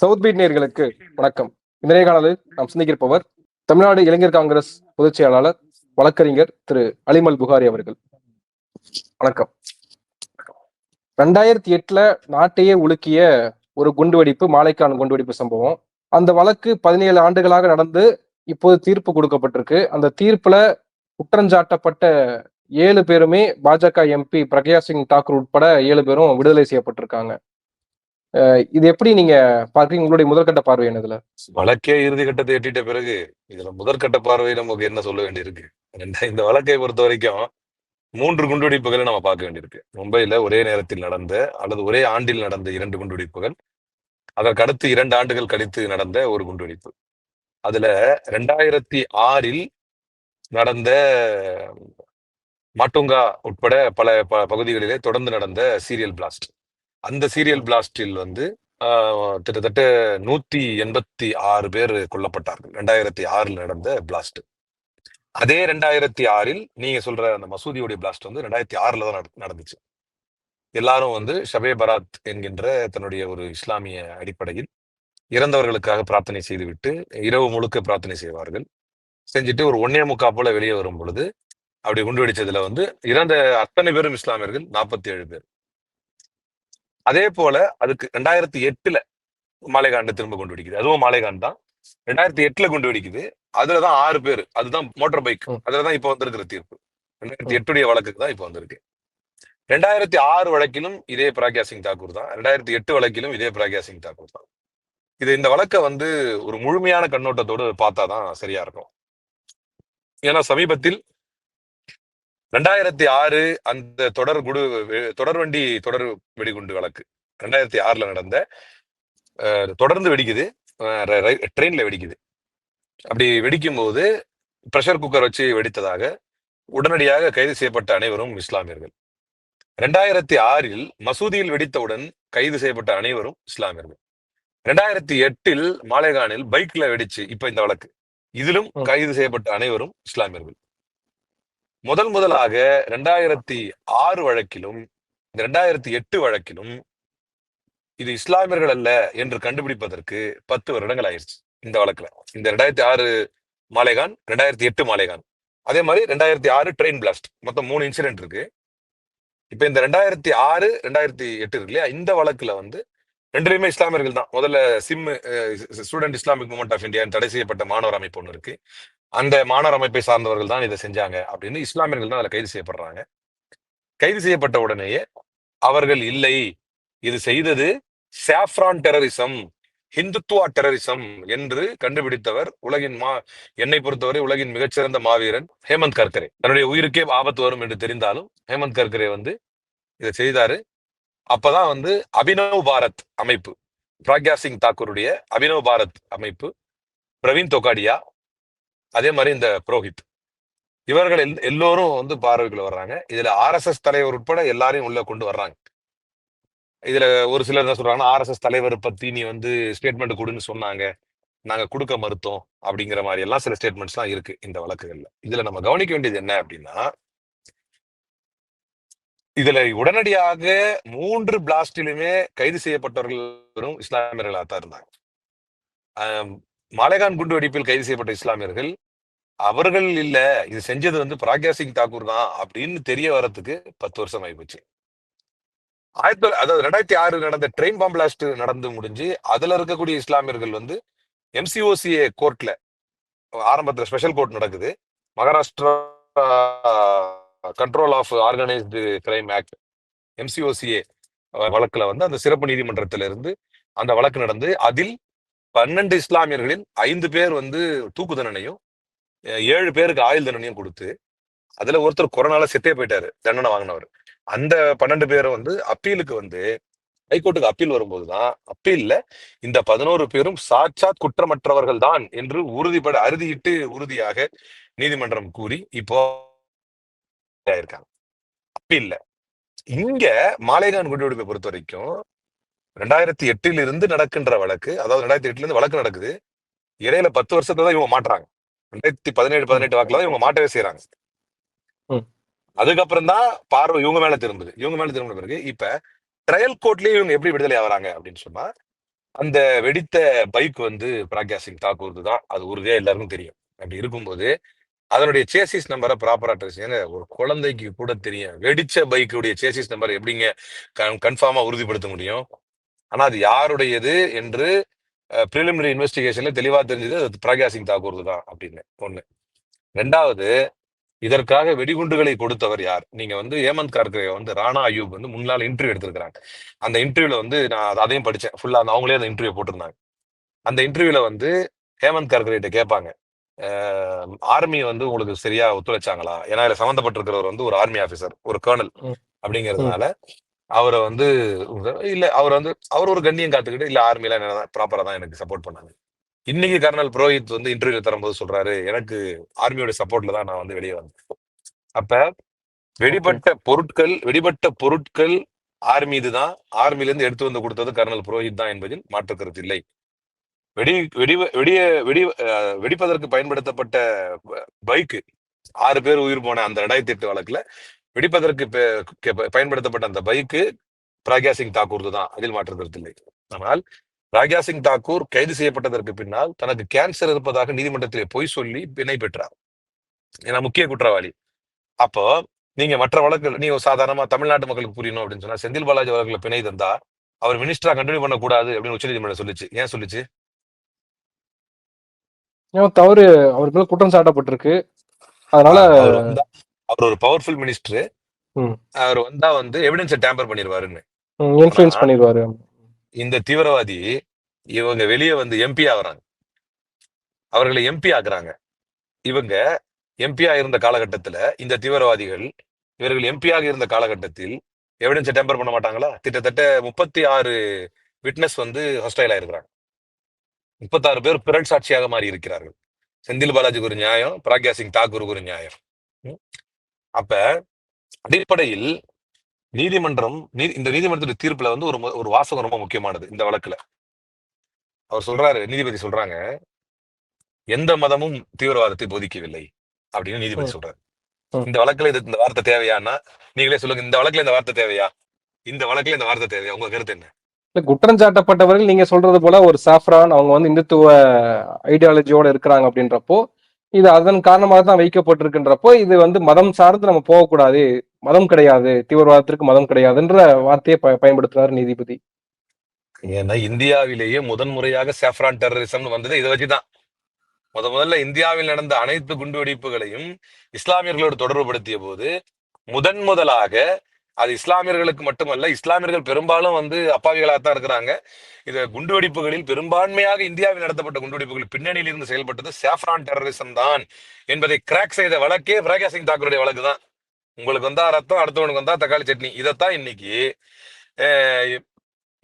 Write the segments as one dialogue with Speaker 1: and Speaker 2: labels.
Speaker 1: South beat நேர்களுக்கு வணக்கம். இந்த நேர்காணலில் நாம் சிந்திக்கிருப்பவர் தமிழ்நாடு இளைஞர் காங்கிரஸ் பொதுச் செயலாளர் வழக்கறிஞர் திரு அலிமல் புகாரி அவர்கள். வணக்கம். ரெண்டாயிரத்தி எட்டுல நாட்டையே உலுக்கிய ஒரு குண்டுவெடிப்பு மாலைக்கான குண்டுவெடிப்பு சம்பவம். அந்த வழக்கு பதினேழு ஆண்டுகளாக நடந்து இப்போது தீர்ப்பு கொடுக்கப்பட்டிருக்கு. அந்த தீர்ப்புல குற்றஞ்சாட்டப்பட்ட ஏழு பேருமே பாஜக எம்பி பிரக்யா சிங் தாக்கூர் உட்பட ஏழு பேரும் விடுதலை செய்யப்பட்டிருக்காங்க. இது எப்படி நீங்க பார்க்கறீங்க? உங்களுடைய முதற்கட்ட பார்வை என்னதுல?
Speaker 2: வழக்கே இறுதி கட்டத்தை எட்டிட்ட பிறகு இதுல முதற்கட்ட பார்வை நமக்கு என்ன சொல்ல வேண்டியிருக்கு? இந்த வழக்கை பொறுத்த வரைக்கும் மூன்று குண்டுவெடிப்புகளை நம்ம பார்க்க வேண்டியிருக்கு. மும்பையில ஒரே நேரத்தில் நடந்த அல்லது ஒரே ஆண்டில் நடந்த இரண்டு குண்டுவெடிப்புகள் அதற்கடுத்து இரண்டு ஆண்டுகள் கழித்து நடந்த ஒரு குண்டுவெடிப்பு. அதுல ரெண்டாயிரத்தி ஆறில் நடந்த மாட்டுங்கா உட்பட பல ப- பகுதிகளிலே தொடர்ந்து நடந்த சீரியல் பிளாஸ்ட். அந்த சீரியல் பிளாஸ்டில் வந்து ஆஹ், கிட்டத்தட்ட நூத்தி எண்பத்தி ஆறு பேர் கொல்லப்பட்டார்கள். ரெண்டாயிரத்தி ஆறில் நடந்த பிளாஸ்ட் அதே ரெண்டாயிரத்தி ஆறில் நீங்க சொல்ற அந்த மசூதியுடைய பிளாஸ்ட் வந்து ரெண்டாயிரத்தி ஆறுல தான் நட- நடந்துச்சு. எல்லாரும் வந்து ஷபே பராத் என்கின்ற தன்னுடைய ஒரு இஸ்லாமிய அடிப்படையில் இறந்தவர்களுக்காக பிரார்த்தனை செய்துவிட்டு இரவு முழுக்க பிரார்த்தனை செய்வார்கள். செஞ்சுட்டு ஒரு ஒன்னே முக்கா போல வெளியே வரும் பொழுது அப்படி குண்டு வெடிச்சதுல வந்து இறந்த அத்தனை பேரும் இஸ்லாமியர்கள் நாற்பத்தி ஏழு பேர். அதே போல அதுக்கு ரெண்டாயிரத்தி எட்டுல மாலைகாண்டு திரும்ப குண்டு வெடிக்குது. அதுவும் மாலைகாண்ட் தான். ரெண்டாயிரத்தி எட்டுல குண்டு வெடிக்குது. அதுலதான் ஆறு பேர். அதுதான் மோட்டார் பைக். அதுலதான் இப்ப வந்திருக்கிற தீர்ப்பு. ரெண்டாயிரத்தி. எட்டுடைய வழக்குக்கு தான் இப்ப வந்திருக்கு. ரெண்டாயிரத்தி ஆறு வழக்கிலும் இதே பிரக்யா சிங் தாக்கூர் தான். ரெண்டாயிரத்தி எட்டு வழக்கிலும் இதே பிரக்யா சிங் தாக்கூர் தான். இது இந்த வழக்கை வந்து ஒரு முழுமையான கண்ணோட்டத்தோடு பார்த்தாதான் சரியா இருக்கும். ஏன்னா சமீபத்தில் ரெண்டாயிரத்தி ஆறு அந்த தொடர் குடு வெ- தொடர்வண்டி தொடர் வெடிகுண்டு வழக்கு. ரெண்டாயிரத்தி ஆறுல நடந்த தொடர்ந்து வெடிக்குது. ட்ரெயின்ல வெடிக்குது. அப்படி வெடிக்கும் போது ப்ரெஷர் குக்கர் வச்சு வெடித்ததாக உடனடியாக கைது செய்யப்பட்ட அனைவரும் இஸ்லாமியர்கள். ரெண்டாயிரத்தி ஆறில் மசூதியில் வெடித்தவுடன் கைது செய்யப்பட்ட அனைவரும் இஸ்லாமியர்கள். ரெண்டாயிரத்தி எட்டில் மாலேகானில் பைக்ல வெடிச்சு இப்ப இந்த வழக்கு. இதிலும். கைது செய்யப்பட்ட அனைவரும் இஸ்லாமியர்கள். முதல் முதலாக ரெண்டாயிரத்தி ஆறு வழக்கிலும் இந்த ரெண்டாயிரத்தி எட்டு வழக்கிலும் இது இஸ்லாமியர்கள் அல்ல என்று கண்டுபிடிப்பதற்கு பத்து வருடங்கள் ஆயிருச்சு இந்த வழக்குல. இந்த ரெண்டாயிரத்தி ஆறு மாலைகான் ரெண்டாயிரத்தி எட்டு மாலைகான். அதே மாதிரி ரெண்டாயிரத்தி ஆறு ட்ரெயின் பிளாஸ்ட் மொத்தம் மூணு இன்சிடென்ட் இருக்கு. இப்ப இந்த ரெண்டாயிரத்தி ஆறு ரெண்டாயிரத்தி எட்டு இருக்கு இல்லையா? இந்த வழக்குல வந்து ரெண்டுலயுமே இஸ்லாமியர்கள் தான். முதல்ல SIMI student Islamic movement of India தடை செய்யப்பட்ட மாணவர் அமைப்பு ஒன்று இருக்கு. அந்த மாணவர் அமைப்பை சார்ந்தவர்கள் தான் இதை செஞ்சாங்க அப்படின்னு இஸ்லாமியர்கள் தான் அதில் கைது செய்யப்படுறாங்க. கைது செய்யப்பட்ட உடனேயே அவர்கள் இல்லை இது செய்தது சாஃப்ரான் டெரரிசம் ஹிந்துத்துவா டெரரிசம் என்று கண்டுபிடித்தவர் உலகின் மா என்னை பொறுத்தவரை உலகின் மிகச்சிறந்த மாவீரன் ஹேமந்த் கர்கரே தன்னுடைய உயிருக்கே ஆபத்து வரும் என்று தெரிந்தாலும் ஹேமந்த் கர்கரே வந்து இதை செய்தாரு. அப்பதான் வந்து அபினவ் பாரத் அமைப்பு பிராக்யா சிங் தாக்கூருடைய அபினவ் பாரத் அமைப்பு பிரவீன் தொகாடியா அதே மாதிரி இந்த புரோஹித். இவர்கள் எல்- எல்லோரும் வந்து பார்வைக்குள்ள வர்றாங்க. இதுல ஆர்எஸ்எஸ் தலைவர் உட்பட எல்லாரையும் உள்ள கொண்டு வர்றாங்க. இதுல ஒரு சிலர் என்ன சொல்றாங்கன்னா ஆர்எஸ்எஸ் தலைவர் பத்தி நீ வந்து ஸ்டேட்மெண்ட் கொடுன்னு சொன்னாங்க. நாங்க கொடுக்க மறுத்தோம் அப்படிங்கிற மாதிரி எல்லாம் சில ஸ்டேட்மெண்ட்ஸ் எல்லாம் இருக்கு இந்த வழக்குகள்ல. இதுல நம்ம கவனிக்க வேண்டியது என்ன அப்படின்னா இதுல உடனடியாக மூன்று பிளாஸ்டிலுமே கைது செய்யப்பட்டவர்களும் இஸ்லாமியர்களாக தான் இருந்தாங்க மாலேகான் குண்டு வெடிப்பில் கைது செய்யப்பட்ட இஸ்லாமியர்கள் அவர்கள் இல்ல இது செஞ்சது வந்து பிராக்யா சிங் தாக்கூர் தான் அப்படின்னு தெரிய வர்றதுக்கு பத்து வருஷம் ஆயிப்போச்சு. ஆயிரத்தி அதாவது ரெண்டாயிரத்தி ஆறு நடந்த ட்ரெயின் பாம் பிளாஸ்ட் நடந்து முடிஞ்சு அதுல இருக்கக்கூடிய இஸ்லாமியர்கள் வந்து எம்சிஓசிஏ கோர்ட்ல ஆரம்பத்துல ஸ்பெஷல் கோர்ட் நடக்குது. Maharashtra control of organised crime act M C O C A வழக்குல வந்து அந்த சிறப்பு நீதிமன்றத்துல இருந்து அந்த வழக்கு நடந்து அதில் பன்னெண்டு இஸ்லாமியர்களில் ஐந்து பேர் வந்து தூக்கு தண்டனையும் ஏழு பேருக்கு ஆயுள் தண்டனையும் கொடுத்து அதுல ஒருத்தர் கொரோனால செத்தே போயிட்டாரு தண்டனை வாங்கினவர். அந்த பன்னெண்டு பேரும் வந்து அப்பீலுக்கு வந்து ஹைகோர்ட்டுக்கு அப்பீல் வரும்போதுதான் அப்பீல்ல இந்த பதினோரு பேரும் சாட்சாத் குற்றமற்றவர்கள் தான் என்று உறுதிப்பட அறுதியிட்டு உறுதியாக நீதிமன்றம் கூறி இப்போ இருக்காங்க அப்பீல்ல. இங்க மாலேகான் குடியுரிமை பொறுத்த வரைக்கும் ரெண்டாயிரத்தி எட்டில் இருந்து நடக்கின்ற வழக்கு அதாவது ரெண்டாயிரத்தி எட்டுல இருந்து வழக்கு நடக்குது. இடையில பத்து வருஷத்துல தான் இவங்க மாட்டுறாங்க. ரெண்டாயிரத்தி பதினேழு பதினெட்டு வாக்குல தான் இவங்க மாட்டவே செய்யறாங்க. அதுக்கப்புறம் தான் பார்வை இவங்க மேல திரும்புது. இவங்க மேல திரும்பின பிறகு இப்ப ட்ரையல் கோர்ட்லயே இவங்க எப்படி விடுதலை ஆகுறாங்க அப்படின்னு சொன்னா அந்த வெடித்த பைக் வந்து பிரக்யா சிங் தாக்கூர்து தான். அது உறுதியா எல்லாருக்கும் தெரியும். அப்படி இருக்கும்போது அதனுடைய சேசிஸ் நம்பரை ப்ராப்பரா ட்ரேஸ் ஏங்க ஒரு குழந்தைக்கு கூட தெரியும். வெடிச்ச பைக்குடைய சேசிஸ் நம்பர் எப்படிங்க கன்ஃபார்மா உறுதிப்படுத்த முடியும்? ஆனா அது யாருடையது என்று ப்ரிலிமினரி இன்வெஸ்டிகேஷன்ல தெளிவா தெரிஞ்சது அது பிரக்யா சிங் தாக்கூர்து தான் அப்படின்னு ஒண்ணு. ரெண்டாவது இதற்காக வெடிகுண்டுகளை கொடுத்தவர் யார்? நீங்க வந்து ஏமந்த் கார்கே வந்து ராணா அயூப் வந்து முன்னாள் இன்டர்வியூ எடுத்திருக்கிறாங்க. அந்த இன்டர்வியூல வந்து நான் அது- அதையும் படிச்சேன். ஃபுல்லா அந்த அவங்களே அந்த இன்டர்வியூ போட்டிருந்தாங்க. அந்த இன்டர்வியூல வந்து ஹேமந்த் கார்கே கிட்ட கேட்பாங்க ஆர்மி வந்து உங்களுக்கு சரியா ஒத்துழைச்சாங்களா? ஏன்னா இதுல சம்மந்தப்பட்டிருக்கிறவர் வந்து ஒரு ஆர்மி ஆபீசர் ஒரு கர்னல். அப்படிங்கிறதுனால அவரை வந்து இல்ல அவர் வந்து அவர் ஒரு கண்ணியம் காத்துக்கிட்டு இல்ல ஆர்மில ப்ராப்பரா தான் எனக்கு சப்போர்ட் பண்ணாங்க. இன்னைக்கு கர்னல் புரோஹித் வந்து இன்டர்வியூ தரும்போது சொல்றாரு எனக்கு ஆர்மியோட சப்போர்ட்ல தான் நான் வந்து வெளியே வந்தேன். அப்ப வெடிபட்ட பொருட்கள் வெடிபட்ட பொருட்கள் ஆர்மி இதுதான் ஆர்மில இருந்து எடுத்து வந்து கொடுத்தது கர்னல் புரோஹித் தான் என்பதில் மாற்று கருத்து இல்லை. வெடி வெடி வெடிய வெடி வெடிப்பதற்கு பயன்படுத்தப்பட்ட பைக்கு ஆறு பேர் உயிர் போன அந்த ரெண்டாயிரத்தி எட்டு வழக்குல வெடிப்பதற்கு பயன்படுத்தப்பட்ட அந்த பைக்கு பிரக்யா சிங் தாக்கூர் தான் அதில் மாற்று கருத்து இல்லை. ஆனால் பிரக்யா சிங் தாக்கூர் கைது செய்யப்பட்டதற்கு பின்னால் தனக்கு கேன்சர் இருப்பதாக நீதிமன்றத்திலே பொய் சொல்லி பிணை பெற்றார். ஏன்னா முக்கிய குற்றவாளி. அப்போ நீங்க மற்ற வழக்குகள் நீங்க சாதாரணமா தமிழ்நாட்டு மக்களுக்கு புரியணும் அப்படின்னு சொன்னா செந்தில் பாலாஜி வழக்குல பிணை தந்தா அவர் மினிஸ்டரா கண்டினியூ பண்ணக்கூடாது அப்படின்னு உச்சநீதிமன்றம் சொல்லுச்சு. ஏன் சொல்லுச்சு?
Speaker 1: தவறு அவர் மேல குற்றம் சாட்டப்பட்டிருக்கு. அதனால
Speaker 2: அவர் ஒரு பவர்ஃபுல் மினிஸ்டர். அவர் வந்தா வந்து எவிடன்ஸை டேம்பர் பண்ணிடுவாருன்னு.
Speaker 1: பண்ணிடுவாரு.
Speaker 2: இந்த தீவிரவாதி இவங்க வெளியே வந்து எம்பி ஆகுறாங்க. அவர்களை எம்பி ஆக்குறாங்க. இவங்க எம்பியா இருந்த காலகட்டத்துல இந்த தீவிரவாதிகள் இவர்கள் எம்பியாக இருந்த காலகட்டத்தில் எவிடன்ஸை டெம்பர் பண்ண மாட்டாங்களா? கிட்டத்தட்ட முப்பத்தி ஆறு விட்னஸ் வந்து ஹொஸ்டைலா இருக்கிறாங்க முப்பத்தாறு பேர் பிறல் சாட்சியாக மாறி இருக்கிறார்கள் செந்தில் பாலாஜிக்கு ஒரு நியாயம் பிரக்யா சிங் தாக்கூருக்கு ஒரு நியாயம். அப்ப அடிப்படையில் நீதிமன்றம் நீ- இந்த நீதிமன்றத்துடைய தீர்ப்புல வந்து ஒரு ஒரு வாசகம் ரொம்ப முக்கியமானது இந்த வழக்குல. அவர் சொல்றாரு நீதிபதி சொல்றாங்க எந்த மதமும் தீவிரவாதத்தை போதிக்கவில்லை அப்படின்னு நீதிபதி. சொல்றாரு. இந்த வழக்குல இது இந்த வார்த்தை தேவையான்னா நீங்களே சொல்லுங்க இந்த வழக்குல இந்த வார்த்தை தேவையா? இந்த வழக்குல இந்த வார்த்தை தேவையா? உங்க கருத்து என்ன?
Speaker 1: இல்ல குற்றம் சாட்டப்பட்டவர்கள் நீங்க சொல்றது போல ஒரு சாஃப்ரான் அவங்க வந்து இந்துத்துவ ஐடியாலஜியோட இருக்கிறாங்க அப்படின்றப்போ இது அதன் காரணமாக தான் வைக்கப்பட்டிருக்கின்றப்போ இது வந்து மதம் சார்ந்து நம்ம போகக்கூடாது. மதம் கிடையாது. தீவிரவாதத்திற்கு மதம் கிடையாதுன்ற வார்த்தையை ப- பயன்படுத்துறாரு நீதிபதி.
Speaker 2: ஏன்னா இந்தியாவிலேயே முதன் முறையாக சாஃப்ரான் டெரரிசம்னு வந்தது. இதை வச்சுதான் முத முதல்ல இந்தியாவில் நடந்த அனைத்து குண்டுவெடிப்புகளையும் இஸ்லாமியர்களோடு தொடர்புபடுத்திய போது முதன் முதலாக அது இஸ்லாமியர்களுக்கு மட்டுமல்ல இஸ்லாமியர்கள் பெரும்பாலும் வந்து அப்பாவிகளாகத்தான் இருக்கிறாங்க. இது குண்டுவெடிப்புகளில் பெரும்பான்மையாக இந்தியாவில் நடத்தப்பட்ட குண்டுவெடிப்புகள் பின்னணியில் இருந்து செயல்பட்டது சேஃப்ரான் டெரரிசம் தான் என்பதை கிராக் செய்த வழக்கே பிரகாஷ் சிங் தாக்கூருடைய வழக்கு தான். உங்களுக்கு வந்தா ரத்தம் அடுத்தவனுக்கு வந்தா தக்காளி சட்னி. இதைத்தான் இன்னைக்கு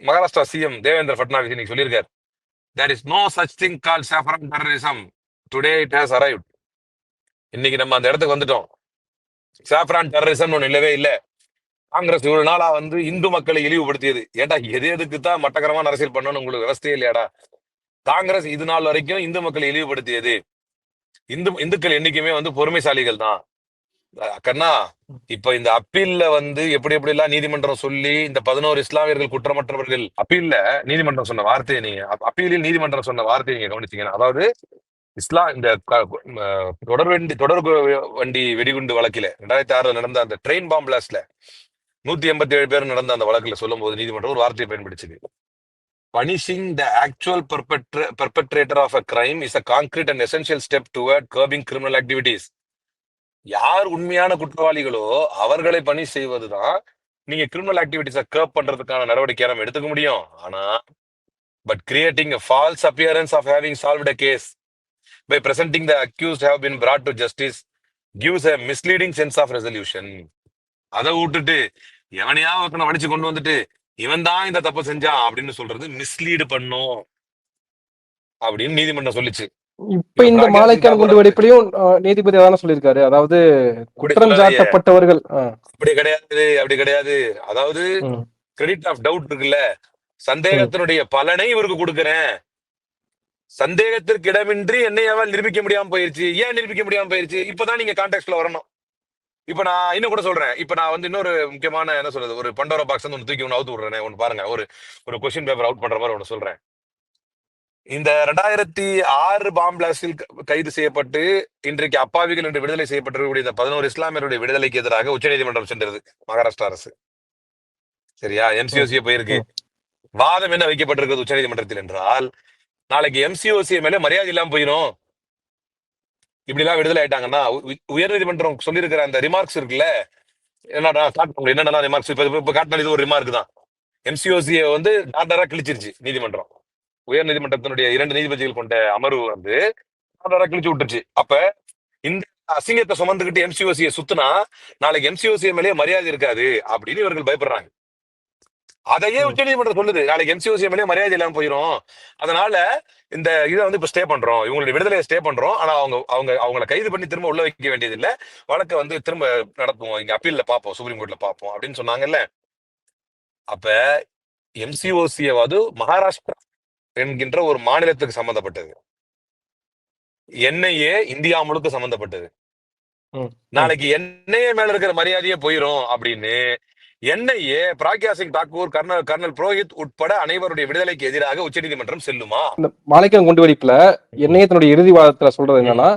Speaker 2: மகாராஷ்டிரா சிஎம் தேவேந்திர பட்னாவிஸ் இன்னைக்கு சொல்லியிருக்காரு. There is no such thing call saffron terrorism today it has arrive இன்னைக்கு நம்ம அந்த இடத்துக்கு வந்துட்டோம். சாஃப்ரான் டெரரிசம் ஒன்று இல்லவே இல்லை. காங்கிரஸ் இவ்வளவு நாளா வந்து இந்து மக்களை இழிவுபடுத்தியது. ஏடா எது எதுக்கு தான் மட்டக்கரமான அரசியல் பண்ணணும்னு உங்களுக்கு விவசாயே இல்லையாடா? காங்கிரஸ் இது நாள் வரைக்கும் இந்து மக்களை இழிவுபடுத்தியது. இந்து இந்துக்கள் என்னைக்குமே வந்து பொறுமைசாலிகள் தான். அக்கண்ணா இப்ப இந்த அப்பீல்ல வந்து எப்படி எப்படி எல்லாம் நீதிமன்றம் சொல்லி இந்த பதினோரு இஸ்லாமியர்கள் குற்றமற்றவர்கள் அப்பீல்ல நீதிமன்றம் சொன்ன வார்த்தையை நீங்க அப்பீலில் நீதிமன்றம் சொன்ன வார்த்தையை நீங்க கவனிச்சீங்கன்னா அதாவது இஸ்லாம் இந்த தொடர் வண்டி தொடர்வண்டி தொடர் கு- வண்டி வெடிகுண்டு வழக்கில ரெண்டாயிரத்தி ஆறுல நடந்த அந்த ட்ரெயின் பாம்பிளாஸ்ட்ல நூத்தி எண்பத்தி ஏழு பேர் நடந்த அந்த வழக்குல சொல்லும் போது நீதிமன்றம் ஒரு வார்த்தையை பயன்படுத்துது punishing the actual perpetrator of a crime is a concrete and essential step toward curbing criminal activities யார் உண்மையான குற்றவாளிகளோ அவர்களை பணி செய்வதுதான் நீங்க கிரிமினல் ஆக்டிவிட்டிஸை கர்ப் பண்றதுக்கான நடவடிக்கையை நம்ம எடுத்துக்க முடியும். ஆனா but creating a false appearance of having solve a case by presenting the accused have been brought to justice gives a misleading sense of resolution அதை விட்டுட்டு எவனையா ஒருத்தனை வடிச்சு கொண்டு வந்துட்டு இவன் தான் இந்த தப்பை செஞ்சான் அப்படின்னு சொல்றது மிஸ்லீடு பண்ணும் அப்படின்னு நீதிமன்றம் சொல்லிச்சு.
Speaker 1: இப்ப இந்த மாலைக்கான குண்டு அஹ், நீதிபதி அதான சொல்லியிருக்காரு. அதாவது
Speaker 2: அப்படி
Speaker 1: குற்றம் சாட்டப்பட்டவர்கள்
Speaker 2: அப்படி கிடையாது அப்படி கிடையாது. அதாவது கிரெடிட் ஆஃப் டவுட் இருக்குல்ல. சந்தேகத்தினுடைய பலனை இவருக்கு கொடுக்கிறேன். சந்தேகத்திற்கு இடமின்றி என்னையாவால் நிரூபிக்க முடியாம போயிருச்சு. ஏன் நிரூபிக்க முடியாம போயிருச்சு? இப்பதான் நீங்க கான்டெக்ட்ல வரணும். இப்ப நான் இன்னும் கூட சொல்றேன். இப்ப நான் வந்து இன்னொரு முக்கியமான என்ன சொல்றது ஒரு பண்டோரா பாக்ஸ் வந்து ஒன்று தூக்கி ஒன்று அவுத்து விடுறேன் ஒன்று பாருங்க. ஒரு ஒரு கொஸ்டின் பேப்பர் அவுட் பண்ற மாதிரி ஒன்று சொல்றேன். இந்த ரெண்டாயிரத்தி ஆறு பாம் பிளாஸ்டில் கைது செய்யப்பட்டு இன்றைக்கு அப்பாவிகள் என்று விடுதலை செய்யப்பட்டிருக்கக்கூடிய இந்த பதினோரு இஸ்லாமியருடைய விடுதலைக்கு எதிராக உச்சநீதிமன்றம் சென்றது மகாராஷ்டிரா அரசு. சரியா? எம்சிஓசி போயிருக்கு. வாதம் என்ன வைக்கப்பட்டிருக்கிறது உச்சநீதிமன்றத்தில் என்றால் நாளைக்கு எம்சிஓசி மேல மரியாதை இல்லாம போயிடும் இப்படிலாம் விடுதலை ஆயிட்டாங்கன்னா உ- உயர்நீதிமன்றம் சொல்லியிருக்கிற அந்த ரிமார்க்ஸ் இருக்குல்ல என்னடா காட்டு என்னென்ன ரிமார்க்ஸ் இப்போ இப்ப காட்டின இது ஒரு ரிமார்க் தான். எம்சிஓசியை வந்து டாண்டராக கிழிச்சிருச்சு நீதிமன்றம். உயர் நீதிமன்றத்தினுடைய இரண்டு நீதிபதிகள் கொண்ட அமர்வு வந்து டாண்டராக கிழிச்சு விட்டுருச்சு. அப்ப இந்த அசிங்கத்தை சுமந்துக்கிட்டு எம்சிஓசியை சுத்தினா நாளைக்கு எம்சிஓசி மேலேயே மரியாதை இருக்காது அப்படின்னு இவர்கள் பயப்படுறாங்க. அதையே
Speaker 1: ம்.
Speaker 2: உச்சநீதிமன்றம் சொல்லுது. நாளைக்கு எம்சிஓசி மேலேயே மரியாதை இல்லாம போயிடும் அதனால இந்த இதை வந்து இப்ப ஸ்டே பண்றோம். இவங்களுடைய விடுதலையை ஸ்டே பண்றோம். ஆனா அவங்க அவங்க அவங்கள கைது பண்ணி திரும்ப உள்ள வைக்க வேண்டியது இல்ல வழக்கை வந்து திரும்ப நடத்துவோம். இங்க அப்பீல்ல பாப்போம் சுப்ரீம் கோர்ட்ல பாப்போம் அப்படின்னு சொன்னாங்கல்ல. அப்ப எம்சிஓசியவாது மகாராஷ்டிரா என்கின்ற ஒரு மாநிலத்துக்கு சம்பந்தப்பட்டது. என்ஐஏ இந்தியா முழுக்க சம்பந்தப்பட்டது. நாளைக்கு என்ஐஏ மேல இருக்கிற மரியாதையே போயிரும் அப்படின்னு NIA Pragya Singh Thakur colonel colonel Purohit உட்பட அனைவருடைய விடுதலைக்கு எதிராக உச்சநீதிமன்றம் செல்லுமா?
Speaker 1: இந்த மாலைக்கான் குண்டுவெடிப்புல என்னையே தன்னுடைய இறுதி வாதத்துல சொல்றது என்னன்னா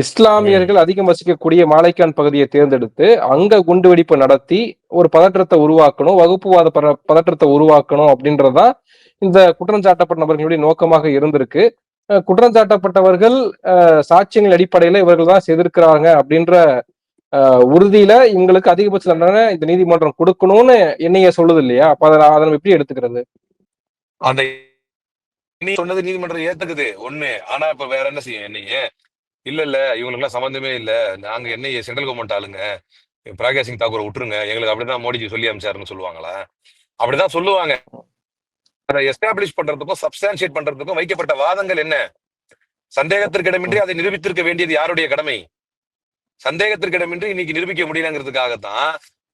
Speaker 1: இஸ்லாமியர்கள் அதிகம் வசிக்கக்கூடிய மாலைக்கான் பகுதியை தேர்ந்தெடுத்து அங்க குண்டுவெடிப்பு நடத்தி ஒரு பதற்றத்தை உருவாக்கணும் வகுப்புவாத பர- பதற்றத்தை உருவாக்கணும் அப்படின்றதான் இந்த குற்றஞ்சாட்டப்பட்ட நபர்களுடைய நோக்கமாக இருந்திருக்கு. குற்றம் குற்றஞ்சாட்டப்பட்டவர்கள் சாட்சியங்கள் அடிப்படையில இவர்கள் தான் செய்திருக்கிறாங்க அப்படின்ற உறுதியில இவங்களுக்கு அதிகபட்ச தண்டனை இந்த நீதிமன்றம் கொடுக்கணும்னு என்னைய சொல்லுது இல்லையா? அப்ப அதை அதை நம்ம எப்படி எடுத்துக்கிறது?
Speaker 2: அந்த சொன்னது நீதிமன்றம் ஏத்துக்குது ஒண்ணு. ஆனா இப்ப வேற என்ன செய்யும் என்னைய? இல்ல இல்ல இவங்களுக்கு எல்லாம் சம்பந்தமே இல்ல. நாங்க என்னைய சென்ட்ரல் கவர்மெண்ட் ஆளுங்க. பிரகாஷ் சிங் தாக்கூர் விட்டுருங்க. எங்களுக்கு அப்படிதான் மோடிஜி சொல்லி அமைச்சாருன்னு சொல்லுவாங்களா? அப்படிதான் சொல்லுவாங்க. அதை எஸ்டாப்ளிஷ் பண்றதுக்கும் சப்ஸ்டான்சியேட் பண்றதுக்கும் வைக்கப்பட்ட வாதங்கள் என்ன? சந்தேகத்திற்கிடமின்றி அதை நிரூபித்திருக்க வேண்டியது யாருடைய கடமை? சந்தேகத்திற்கிடமின்றி இன்னைக்கு நிரூபிக்க முடியலங்கிறதுக்காகத்தான்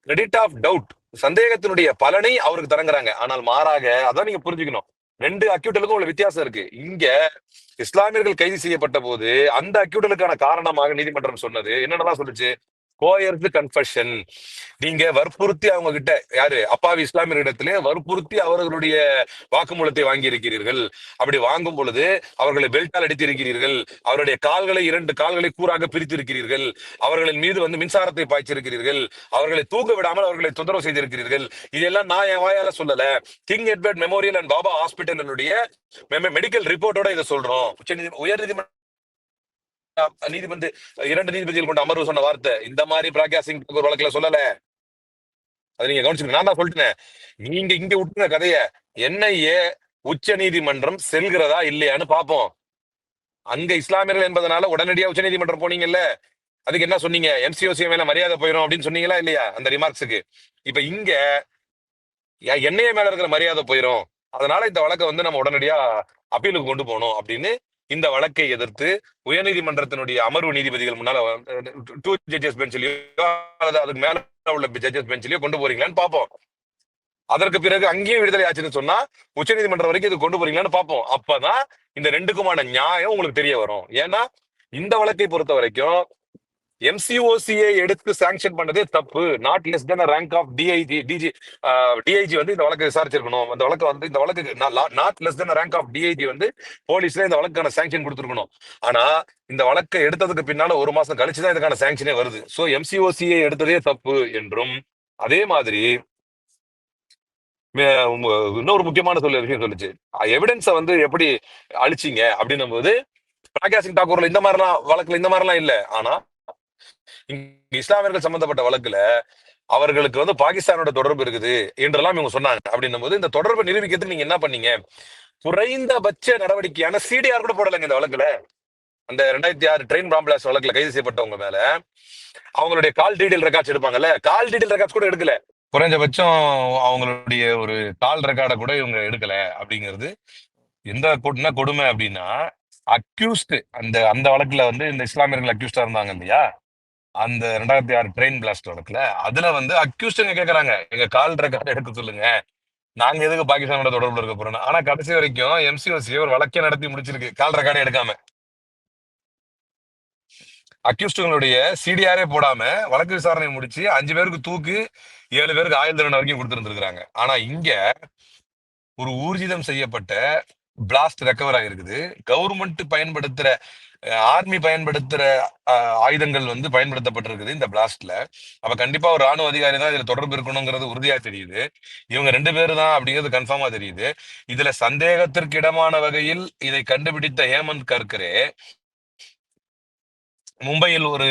Speaker 2: கிரெடிட் ஆஃப் டவுட் சந்தேகத்தினுடைய பலனை அவருக்கு தரங்குறாங்க. ஆனால் மாறாக அதான் நீங்க புரிஞ்சுக்கணும். ரெண்டு அக்யூட்டலுக்கும் உள்ள வித்தியாசம் இருக்கு. இங்க இஸ்லாமியர்கள் கைது செய்யப்பட்ட போது அந்த அக்யூட்டலுக்கான காரணமாக நீதிமன்றம் சொன்னது. என்னென்னலாம் சொல்லுச்சு? கோயர்து கன்ஃபஷன் நீங்க வற்புறுத்தி அவங்க கிட்ட யாரு? அப்பாவி இஸ்லாமியர்களிடத்திலே வற்புறுத்தி அவர்களுடைய வாக்குமூலத்தை வாங்கி இருக்கிறீர்கள் அப்படி வாங்கும் பொழுது அவர்களை பெல்ட்டால் அடித்திருக்கிறீர்கள். அவருடைய கால்களை இரண்டு கால்களை கூறாக பிரித்திருக்கிறீர்கள். அவர்களின் மீது வந்து மின்சாரத்தை பாய்ச்சிருக்கிறீர்கள். அவர்களை தூங்க விடாமல் அவர்களை தொந்தரவு செய்திருக்கிறீர்கள். இதெல்லாம் நான் என் வாயால சொல்லல. King Edward Memorial and Bhabha ஹாஸ்பிட்டலுடைய medical ரிப்போர்ட்டோட இதை சொல்றோம். உச்ச உயர் நீதிமன்ற நீதிபதி இரண்டு நீதிபதிகள் கொண்ட அமர்வு சொன்ன வார்த்தை இந்த மாதிரி பிராக்யா சிங் தாக்கூர் வழக்குல சொல்லல. அது நீங்க கவனிச்சுக்கணும். நான் தான் சொல்லிட்டேன். நீங்க இங்க விட்டுன கதைய என்ஐஏ உச்ச நீதிமன்றம் செல்கிறதா இல்லையான்னு பாப்போம் அங்க இஸ்லாமியர்கள் என்பதனால உடனடியா உச்ச நீதிமன்றம் போனீங்கல்ல அதுக்கு என்ன சொன்னீங்க? எம்சிஓசி மேல மரியாதை போயிடும் அப்படின்னு சொன்னீங்களா இல்லையா? அந்த ரிமார்க்ஸுக்கு இப்ப இங்க என்ஐஏ மேல இருக்கிற மரியாதை போயிடும் அதனால இந்த வழக்கை வந்து நம்ம உடனடியா அப்பீலுக்கு கொண்டு போகணும் அப்படின்னு இந்த வழக்கை எதிர்த்து உயர்நீதிமன்றத்தினுடைய அமர்வு நீதிபதிகள் முன்னால டூ ஜட்ஜஸ் பெஞ்சிலையோ அல்லது அதுக்கு மேல உள்ள ஜட்ஜஸ் பெஞ்சிலையோ கொண்டு போறீங்களான்னு பார்ப்போம். அதற்கு பிறகு அங்கேயும் விடுதலை ஆச்சுன்னு சொன்னா உச்ச நீதிமன்றம் வரைக்கும் இது கொண்டு போறீங்களான்னு பார்ப்போம். அப்பதான் இந்த ரெண்டுக்குமான நியாயம் உங்களுக்கு தெரிய வரும். ஏன்னா இந்த வழக்கை பொறுத்த வரைக்கும் எம்சிஓசியை எடுத்து சாங்ஷன் பண்ணதே தப்பு. Not less than rank of DIG DG DIG வந்து இந்த வழக்கை விசாரிச்சிருக்கணும். இந்த வழக்கு வந்து இந்த வழக்கு not less than rank of DIG வந்து போலீஸ்ல இந்த வழக்கான சாங்ஷன் கொடுத்துருக்கணும். ஆனா இந்த வழக்கை எடுத்ததுக்கு பின்னால ஒரு மாசம் கழிச்சு தான் இதுக்கான சாங்ஷனே வருது. ஸோ எம்சிஓசியை எடுத்ததே தப்பு என்றும் அதே மாதிரி இன்னொரு முக்கியமான சொல்ல விஷயம் சொல்லுச்சு. எவிடன்ஸை வந்து எப்படி அழிச்சீங்க அப்படின்னும் போது பிராக்யா சிங் தாக்கூர்ல இந்த மாதிரிலாம் வழக்குல இந்த மாதிரிலாம் இல்ல. ஆனா இஸ்லாமியர்கள் சம்பந்தப்பட்ட வழக்குல அவர்களுக்கு வந்து பாகிஸ்தானோட தொடர்பு இருக்குது என்றெல்லாம் இவங்க சொன்னாங்க. அப்படின்னும் போது இந்த தொடர்பை நிரூபிக்கிறதுக்கு நீங்க என்ன பண்ணீங்க? குறைந்தபட்ச நடவடிக்கையான சிடிஆர் கூட போடலைங்க இந்த வழக்குல. அந்த ரெண்டாயிரத்தி ஆறு ட்ரெயின் பாம்பிளாஸ் வழக்குல கைது செய்யப்பட்டவங்க மேல அவங்களுடைய கால் டீடைல் ரெக்கார்ட்ஸ் எடுப்பாங்கல்ல? கால் டீடைல் ரெக்கார்ட்ஸ் கூட எடுக்கல. குறைஞ்சபட்சம் அவங்களுடைய ஒரு கால் ரெக்கார்டை கூட இவங்க எடுக்கல அப்படிங்கிறது. எந்த என்ன கொடுமை அப்படின்னா அக்யூஸ்டு அந்த அந்த வழக்குல வந்து இந்த இஸ்லாமியர்கள் அக்யூஸ்டா இருந்தாங்க இல்லையா? அந்த ரெண்டாயிரத்தி ஆறு ட்ரெயின் பிளாஸ்ட் வழக்குல அதுல வந்து அக்யூஸ்டுங்க கேக்குறாங்க. எங்க கால் ரெக்கார்டு எடுக்க சொல்லுங்க. நாங்க எதுக்கு பாகிஸ்தானோட தொடர்புல இருக்க போறோம் ஆனா கடைசி வரைக்கும் எம்சிஓசி ஒரு வழக்கே நடத்தி முடிச்சிருக்கு. கால் ரெக்கார்டே எடுக்காம. அக்யூஸ்டுங்களுடைய சிடிஆரே போடாம வழக்கு விசாரணை முடிச்சு அஞ்சு பேருக்கு தூக்கு ஏழு பேருக்கு ஆயுள் தண்டனை வரைக்கும் கொடுத்துருந்துருக்காங்க ஆனா இங்க ஒரு ஊர்ஜிதம் செய்யப்பட்ட பிளாஸ்ட் ரெக்கவர் ஆகிருக்குது கவர்மெண்ட் பயன்படுத்துற ஆர்மி பயன்படுத்துற ஆயுதங்கள் வந்து பயன்படுத்தப்பட்டிருக்குது இந்த பிளாஸ்ட்ல அப்ப கண்டிப்பா ஒரு ராணுவ அதிகாரி தான் இதுல தொடர்பு இருக்கணுங்கிறது உறுதியா தெரியுது. இவங்க ரெண்டு பேரும் தான் அப்படிங்கிறது கன்ஃபார்மா தெரியுது. இதுல சந்தேகத்திற்கு இடமான வகையில் இதை கண்டுபிடித்த ஹேமந்த் கர்கரே மும்பையில் ஒரு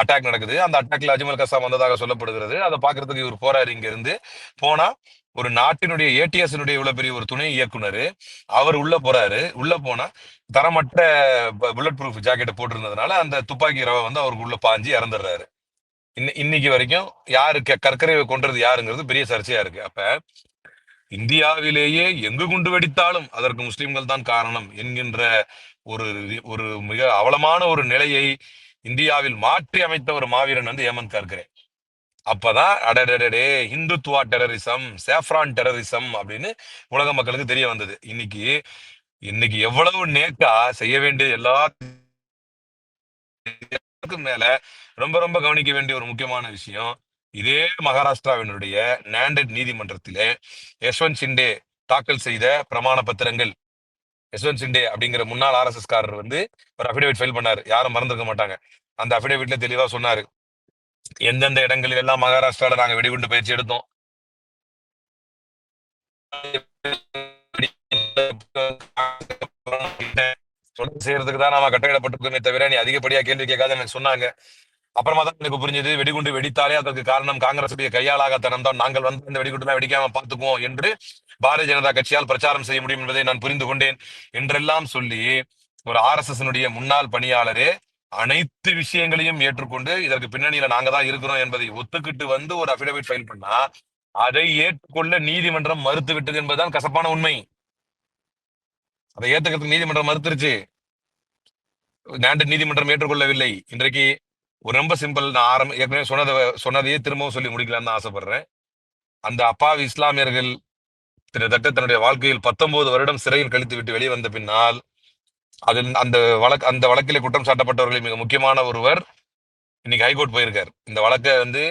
Speaker 2: அட்டாக் நடக்குது. அந்த அட்டாக்ல அஜ்மல் கசாம் வந்ததாக சொல்லப்படுகிறது. அதை பாக்குறதுக்கு இவர் போறாரு இங்க இருந்து போனா ஒரு நாட்டினுடைய ஏடிஎஸ்னுடைய இவ்வளவு பெரிய ஒரு துணை இயக்குனர் அவர் உள்ள போறாரு. உள்ள போனா தரமற்ற புல்லட் ப்ரூஃப் ஜாக்கெட்டை போட்டிருந்ததுனால அந்த துப்பாக்கி ரவை வந்து அவருக்கு உள்ள பாஞ்சு இறந்துடுறாரு. இன்னைக்கு வரைக்கும் யாரு க- கொன்றது யாருங்கிறது பெரிய சர்ச்சையா இருக்கு. அப்ப இந்தியாவிலேயே எங்கு குண்டு வெடித்தாலும் அதற்கு முஸ்லிம்கள் தான் காரணம் என்கின்ற ஒரு ஒரு மிக அவலமான ஒரு நிலையை இந்தியாவில் மாற்றி அமைத்த ஒரு மாவீரன் வந்து ஹேமந்த் கர்கரே அப்பதான் அடடடடே இந்துத்துவா டெரரிசம் சேஃப்ரான் டெரரிசம் அப்படின்னு உலக மக்களுக்கு தெரிய வந்தது. இன்னைக்கு இன்னைக்கு எவ்வளவு நேக்கா செய்ய வேண்டிய எல்லாத்துக்கும் மேல ரொம்ப ரொம்ப கவனிக்க வேண்டிய ஒரு முக்கியமான விஷயம் இதே மகாராஷ்டிராவினுடைய நாண்டட் நீதிமன்றத்திலே யஷ்வந்த் சிண்டே தாக்கல் செய்த பிரமாண பத்திரங்கள். யஷ்வந்த் சிண்டே அப்படிங்கிற முன்னாள் ஆர்எஸ்எஸ் காரர் வந்து ஒரு அபிடேவிட் ஃபைல் பண்ணாரு. யாரும் மறந்துருக்க மாட்டாங்க. அந்த அபிடேவிட்ல தெளிவா சொன்னாரு. எந்தெந்த இடங்களில் எல்லாம் மகாராஷ்டிரால நாங்க வெடிகுண்டு பயிற்சி எடுத்தோம். தொடர்ந்து செய்யறதுக்கு தான் நாம கட்டளையிடப்பட்டிருக்கோமே தவிர நீ அதிகப்படியா கேள்வி கேட்காத எனக்கு சொன்னாங்க. அப்புறமா தான் எனக்கு புரிஞ்சது வெடிகுண்டு வெடித்தாலே அதற்கு காரணம் காங்கிரசுடைய கையாளாகத்தனம் தான். நாங்கள் வந்து இந்த வெடிகுண்டுலாம் வெடிக்காம பார்த்துக்குவோம் என்று பாரதிய ஜனதா கட்சியால் பிரச்சாரம் செய்ய முடியும் என்பதை நான் புரிந்து கொண்டேன் என்றெல்லாம் சொல்லி ஒரு ஆர்எஸ்எஸ் முன்னாள் பணியாளரே அனைத்து விஷயங்களையும் ஏற்றுக்கொண்டு இதற்கு பின்னணியில நாங்க தான் இருக்கிறோம் என்பதை ஒத்துக்கிட்டு வந்து ஒரு அபிடவிட் ஃபைல் பண்ணா அதை ஏற்றுக்கொள்ள நீதிமன்றம் மறுத்து விட்டது என்பதுதான் கசப்பான உண்மை. அதை ஏத்துக்கிறதுக்கு நீதிமன்றம் மறுத்துருச்சு. நேண்டு நீதிமன்றம் ஏற்றுக்கொள்ளவில்லை. இன்றைக்கு ஒரு ரொம்ப சிம்பிள் நான் ஆரம்ப ஏற்கனவே சொன்னதை சொன்னதையே திரும்பவும் சொல்லி முடிக்கலாம்னு ஆசைப்படுறேன். அந்த அப்பாவி இஸ்லாமியர்கள் கிட்டத்தட்ட தன்னுடைய வாழ்க்கையில் பத்தொன்பது வருடம் சிறையில் கழித்து விட்டு வெளியே வந்த பின்னால் அதில் அந்த வழக்கு அந்த வழக்கிலே குற்றம் சாட்டப்பட்டவர்களில் மிக முக்கியமான ஒருவர் இன்னைக்கு ஹைகோர்ட் போயிருக்கார். இந்த வழக்கை வந்து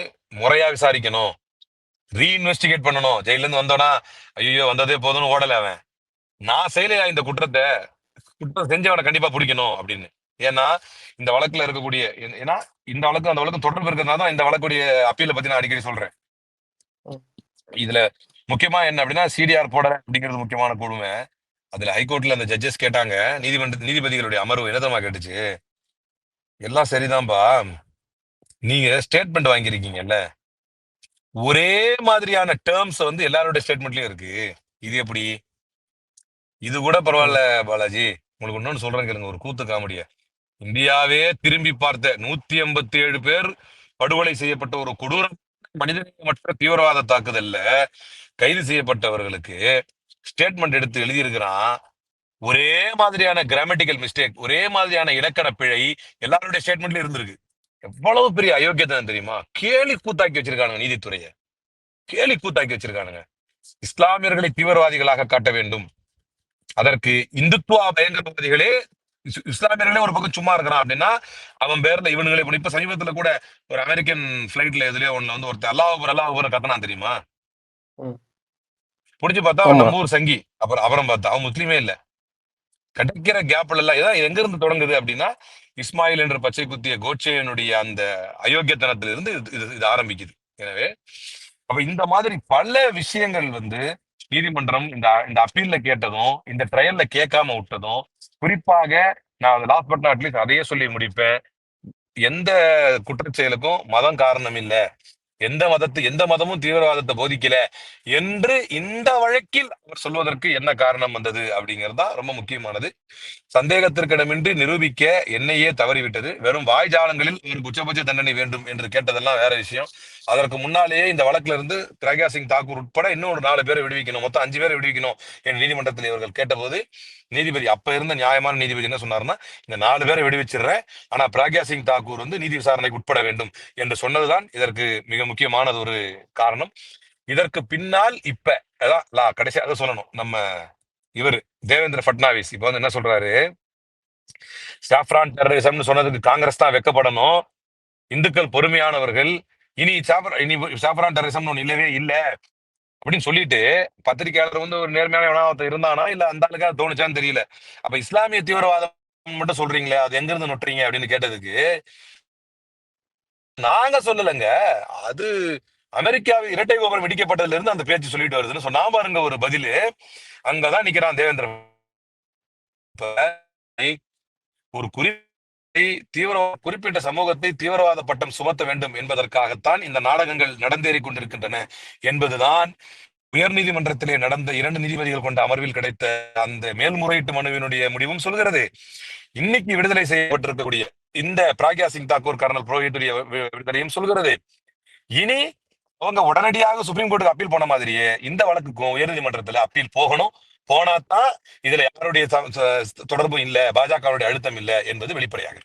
Speaker 2: முறையா விசாரிக்கணும். ரீஇன்வெஸ்டிகேட் பண்ணணும். ஜெயில இருந்து வந்தோன்னா ஐயோ வந்ததே போதும்னு ஓடல அவன். நான் செய்யலையா இந்த குற்றத்தை குற்றம் செஞ்சவனை கண்டிப்பா பிடிக்கணும் அப்படின்னு. ஏன்னா இந்த வழக்குல இருக்கக்கூடிய ஏன்னா இந்த வழக்கு அந்த வழக்கு தொடர்பு இருக்கிறதுனால தான் இந்த வழக்குடைய அப்பீல பத்தி நான் அடிக்கடி சொல்றேன். இதுல முக்கியமா என்ன அப்படின்னா சிடிஆர் போடுறேன் அப்படிங்கிறது முக்கியமான கொடுமை அதுல ஹைகோர்ட்ல அந்த ஜட்ஜஸ் கேட்டாங்க நீதிமன்ற நீதிபதிகளுடைய அமர்வு என்னதமா கேட்டுச்சு? எல்லாம் சரிதான்பா. நீங்க ஸ்டேட்மெண்ட் வாங்கியிருக்கீங்கல்ல. ஒரே மாதிரியான டேர்ம்ஸ் வந்து எல்லாருடைய ஸ்டேட்மெண்ட்லயும் இருக்கு. இது எப்படி? இது கூட பரவாயில்ல பாலாஜி. உங்களுக்கு இன்னொன்னு சொல்றேன் கேளுங்க ஒரு கூத்து காமெடிய. இந்தியாவே திரும்பி பார்த்த நூத்தி எண்பத்தி ஏழு பேர் படுகொலை செய்யப்பட்ட ஒரு கொடூர மனிதநேயமற்ற தீவிரவாத தாக்குதல்ல கைது செய்யப்பட்டவர்களுக்கு ஸ்டேட்மெண்ட் எடுத்து எழுதியிருக்கிறான். ஒரே மாதிரியான கிராமட்டிக்கல் மிஸ்டேக் ஒரே மாதிரியான இலக்கண பிழை எல்லாருடைய ஸ்டேட்மெண்ட்ல இருந்திருக்கு. எவ்வளவு பெரிய அயோக்கியத்தனம் தெரியுமா? கேலி கூத்தாக்கி வச்சிருக்கானுங்க நீதித்துறையை. கேலி கூத்தாக்கி வச்சிருக்கானுங்க. இஸ்லாமியர்களை தீவிரவாதிகளாக காட்ட வேண்டும். அதற்கு இந்துத்துவா பயங்கரவாதிகளே இஸ்லாமியர்களே ஒரு பக்கம் சும்மா இருக்கிறான் அப்படின்னா அவன் பேர்ல இவனுங்களே இப்ப சமீபத்துல கூட ஒரு அமெரிக்கன் பிளைட்ல எதுலயோ ஒண்ணுல வந்து ஒருத்தர் அல்லாஹ் அல்லாஹ் கத்தனா தெரியுமா?
Speaker 1: ம்.
Speaker 2: புடிச்சு பார்த்தா அவன். நம்ம ஊர் சங்கி அப்புறம் அப்புறம் பார்த்தா அவன் முஸ்லீமே இல்ல கிடைக்கிற கேப்ல எல்லாம் இதான் எங்க இருந்து தொடங்குது அப்படின்னா இஸ்மாயில் என்ற பச்சை குத்திய கோட்சேயனுடைய அந்த அயோக்கியத்தனத்திலிருந்து இது இது- இது ஆரம்பிக்குது எனவே அப்ப இந்த மாதிரி பல விஷயங்கள் வந்து நீதிமன்றம் இந்த இந்த அப்பீல்ல கேட்டதும் இந்த ட்ரையல்ல கேட்காம விட்டதும் குறிப்பாக நான் லாஸ்ட் பட் நாட் லீஸ்ட் அதையே சொல்லி முடிப்பேன் எந்த குற்றச்செயலுக்கும் மதம் காரணம் இல்ல எந்த மதத்து எந்த மதமும் தீவிரவாதத்தை போதிக்கல என்று இந்த வழக்கில் அவர் சொல்வதற்கு என்ன காரணம் வந்தது அப்படிங்கிறது தான் ரொம்ப முக்கியமானது. சந்தேகத்திற்கிடமின்றி நிரூபிக்க என்னையே தவறிவிட்டது. வெறும் வாய்ஜாலங்களில் ஒரு குச்சபட்ச தண்டனை வேண்டும் என்று கேட்டதெல்லாம் வேற விஷயம். அதற்கு முன்னாலேயே இந்த வழக்குல இருந்து பிரகாஷ் சிங் தாக்கூர் உட்பட இன்னும் ஒரு நாலு பேரை விடுவிக்கணும். மொத்தம் அஞ்சு பேரை விடுவிக்கணும் என்று நீதிமன்றத்தில் இவர்கள் கேட்டபோது நீதிபதி அப்ப இருந்த நியாயமான நீதிபதி என்ன சொன்னாருன்னா இந்த நாலு பேரை விடுவிச்சிடுறேன். ஆனா பிரக்யா சிங் தாக்கூர் வந்து நீதி விசாரணைக்கு உட்பட வேண்டும் என்று சொன்னதுதான் இதற்கு மிக முக்கியமானது ஒரு காரணம். இதற்கு பின்னால் இப்ப அதான் லா கடைசியாக சொல்லணும். நம்ம இவர் தேவேந்திர பட்னாவிஸ் இப்ப வந்து என்ன சொல்றாரு? சாஃப்ரான் டெரரிசம்னு சொன்னதுக்கு காங்கிரஸ் தான் வெக்கப்படணும். இந்துக்கள் பொறுமையானவர்கள். இனி சாப்ரா இனி சாஃப்ரான் டெரரிசம்னு ஒன்று இல்லவே இல்ல. அப்படின்னு சொல்லிட்டு பத்திரிகையாளர் வந்து ஒரு நேர்மையான எவனா இருந்தானா? இல்ல அந்த ஆளுக்கா தோணுச்சான்னு தெரியல. அப்ப இஸ்லாமிய தீவிரவாதம் மட்டும் சொல்றீங்களே அது எங்க இருந்து நொட்டுறீங்க அப்படின்னு கேட்டதுக்கு நாங்க சொல்லலைங்க. அது அமெரிக்காவில் இரட்டை கோபுரம் வெடிக்கப்பட்டதுல இருந்து அந்த பேச்சு சொல்லிட்டு வருதுன்னு சொன்னா பாருங்க ஒரு பதிலு. அங்கதான் நிக்கிறான் தேவேந்திரன். ஒரு குறி தீவிர குறிப்பிட்ட சமூகத்தை தீவிரவாத பட்டம் சுமத்த வேண்டும் என்பதற்காகத்தான் இந்த நாடகங்கள் நடந்தேறிக் கொண்டிருக்கின்றன என்பதுதான் உயர்நீதிமன்றத்திலே நடந்த இரண்டு நீதிபதிகள் கொண்ட அமர்வில் கிடைத்த அந்த மேல்முறையீட்டு மனுவினுடைய முடிவும் சொல்கிறது. இன்னைக்கு விடுதலை செய்யப்பட்டிருக்கக்கூடிய இந்த பிராக்யா சிங் தாக்கூர் கர்னல் புரோஹித்துடைய விடுதலையும் சொல்கிறது. இனி அவங்க உடனடியாக சுப்ரீம் கோர்ட்டுக்கு அப்பீல் போன மாதிரியே இந்த வழக்குக்கும் உயர்நீதிமன்றத்துல அப்பீல் போகணும். போனாதான் இதுல யாருடைய தொடர்பும் இல்ல பாஜகவுடைய அழுத்தம் இல்லை என்பது வெளிப்படையாக